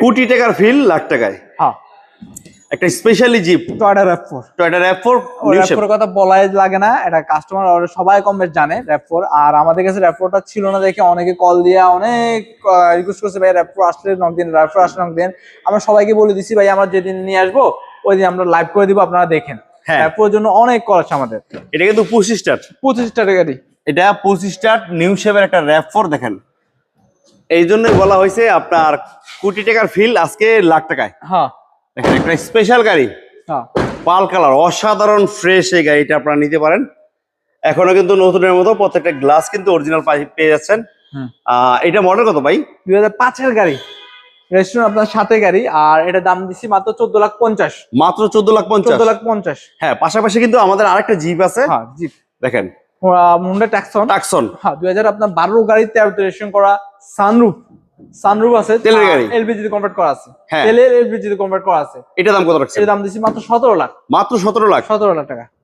কোটি টাকার ফিল লাখ টাকায়। হ্যাঁ। একটা specially jeep Toyota RAV four Toyota RAV four RAV four কথা বলাই লাগে না এটা কাস্টমার সবাই কম বেশ জানে র্যাপ ফোর আর আমাদের কাছে র্যাপ ছিল না দেখে অনেকে কল দিয়ে অনেক রিকোয়েস্ট করছে ভাই র্যাপ ফোর আসলে নক দিন র্যাপ ফোর আসলে নক দিন। আমরা সবাইকে বলে দিছি ভাই আমরা যেদিন নিয়ে আসব ওই দিন আমরা লাইভ করে দিব আপনারা দেখেন। হ্যাঁ। র্যাপ ফোর জন্য অনেক কল আছে আমাদের। এটা কিন্তু পঁচিশ স্টার পঁচিশ টাকা গাড়ি। এটা পঁচিশ স্টার নিউ শেপের একটা র্যাপ ফোর দেখেন। এই জন্যই বলা হয়েছে আপনার কোটি টাকার ফিল আজকে লাখ টাকায়। হ্যাঁ। দেখেন একটা স্পেশাল গাড়ি। হ্যাঁ। পাল কালার অসাধারণ ফ্রেশ এই গাড়িটা আপনারা নিতে পারেন। এখনও কিন্তু নতুনের মতো প্রত্যেকটা গ্লাস কিন্তু অরিজিনাল পেয়ে যাচ্ছেন। এটা মডেল কত ভাই? দুই হাজার পাঁচের গাড়ি। রেস্টুরেন্ট আপনার সাথে গাড়ি আর এটা দাম দিচ্ছি মাত্র চোদ্দ লাখ পঞ্চাশ। মাত্র চোদ্দ লাখ পঞ্চাশ? চোদ্দ লাখ পঞ্চাশ। হ্যাঁ পাশাপাশি কিন্তু আমাদের আরেকটা জিপ আছে। হ্যাঁ জিপ দেখেন। মুন্ডা ট্যাক্সন টাকসন হ্যাঁ দুই হাজার আপনার বারো গাড়ি তেরো রেজিস্ট্রেশন করা সানরুফ সানরুফ আছে তেলের গাড়ি। এলপিজি তে কনভার্ট করা আছে। হ্যাঁ। তেলের এলপিজি তে কনভার্ট করা আছে। এটা দাম কত রাখছেন? এর দাম দিছি মাত্র সতেরো লাখ। মাত্র সতেরো লাখ? সতেরো লাখ টাকা।